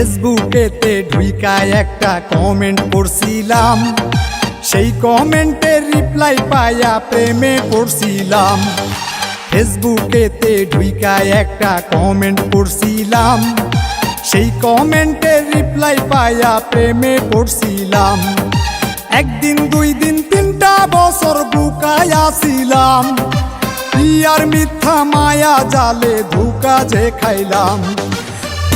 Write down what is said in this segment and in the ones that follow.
ফেসবুকেতে ঢুইকায় একটা কমেন্ট করছিলাম সেই কমেন্টের রিপ্লাই পাইয়া প্রেমে পড়ছিলাম। ফেসবুকেতে ঢুইকায় একটা কমেন্ট করছিলাম সেই কমেন্টের রিপ্লাই পাইয়া প্রেমে পড়ছিলাম। একদিন, দুই দিন, তিনটা বছর বুকায় আসিলাম। প্রিয়ার মিথ্যা মায়া জালে ধুকা যে খাইলাম।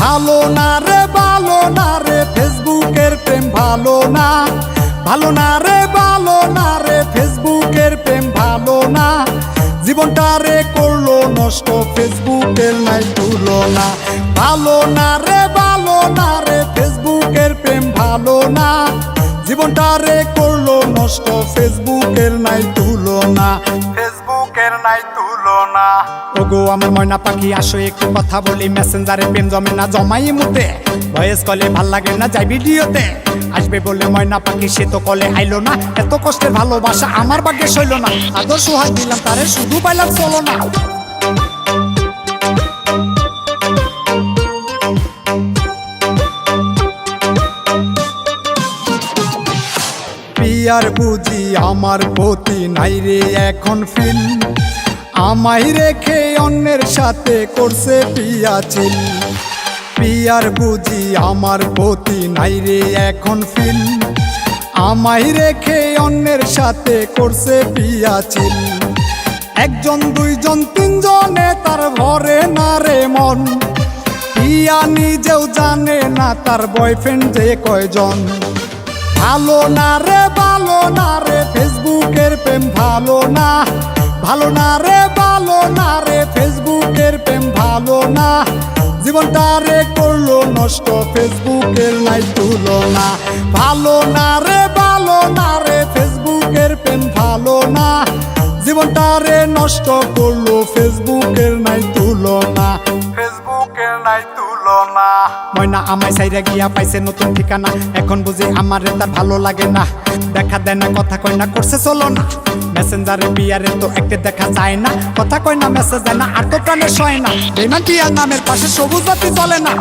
ভালো না রে, ভালো না রে ফেসবুকের প্রেম ভালো না। ভালো না রে, ভালো না রে ফেসবুকের প্রেম ভালো না। জীবনটা রে করল নষ্ট ফেসবুকের নাই তুলনা ভালো না রে, ভালো না রে ফেসবুকের প্রেম ভালো না। জীবনটা রে করল নষ্ট ফেসবুকের নাই তুলনা ফেসবুকের নাই তুলনা। ওগো, আমার ময়না পাখি, আসো, একটু কথা বলি। মেসেঞ্জারে প্রেম জমে না, জমাই মুতে। ভয়েস কলে ভালো লাগে না, যাই ভিডিওতে আসবে বলে ময়না পাখি, সে তো কলে আইলো না। এত কষ্টের ভালোবাসা আমার ভাগ্যে সইল না। আদর সোহাগ দিলাম, তারে শুধু পাইলাম চলো না। পিয়ার বুঝি আমার প্রতি নাই রে এখন ফিল। আমায় রেখে অন্যের সাথে করছে পিয়া চিল। পিয়ার বুঝি আমার প্রতি নাই রে এখন ফিল। আমায় রেখে অন্যের সাথে করছে পিয়া চিল। একজন, দুইজন, তিনজনে তার ভরে না রে মন। পিয়া নিজেও জানে না তার বয়ফ্রেন্ড যে কয়জন। ভালো না রে, ভালো না রে ফেসবুকের প্রেম ভালো না। ভালো না রে, ভালো না রে ফেসবুকের প্রেম ভালো না। জীবনটা রে করল নষ্ট ফেসবুকের নাই তুলনা ভালো না রে, ভালো না রে ফেসবুকের প্রেম ভালো না। জীবনটা রে নষ্ট করল ফেসবুকের নাই তুলনা ফেসবুকের নাই তুলনা ময়না আমায় সাইরা গিয়া পাইছে নতুন ঠিকানা। এখন বুঝি আমার তার ভালো লাগে না। দেখা দেয় না, কথা কয় না, করছে চলো না। মেসেঞ্জারে বিয়ারে তো একটা দেখা যায় না। কথা কয় না মেসেজ দেয় না, আর তো প্রাণে সয় না। বেমান পিয়ার নামের পাশে সবুজ বাতি চলে না।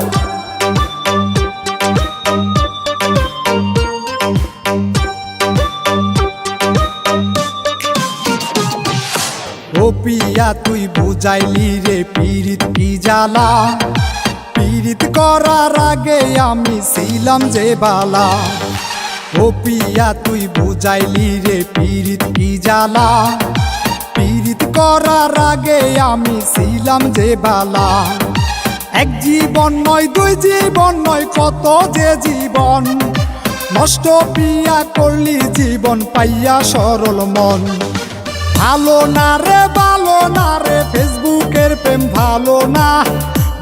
ও পিয়া, তুই বুঝাইলি রে পীড়িত কি জ্বালা? পীড়িত করার আগে আমি ছিলাম যে বালা। ও পিয়া, তুই বুঝাইলি রে পীড়িত কি জ্বালা? পীড়িত করার আগে আমি ছিলাম যে বালা। এক জীবন নয়, দুই জীবন নয়, কত যে জীবন। নষ্ট পিয়া করলি জীবন, পাইয়া সরল মন। ভালো না রে, ভালো না রে না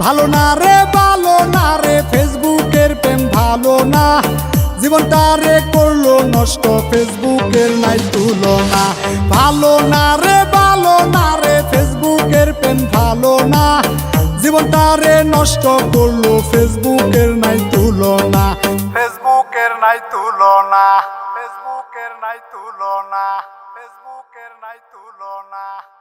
ভালো না রে, ভালো না রে ফেসবুকের প্রেম ভালো না। জীবনটা রে করল নষ্ট ফেসবুকের নাই তুলনা। ভালো না রে, ভালো না রে ফেসবুকের প্রেম ভালো না। জীবনটা রে নষ্ট করল ফেসবুকের নাই তুলনা। ফেসবুকের নাই তুলনা। ফেসবুকের নাই তুলনা। ফেসবুকের নাই তুলনা।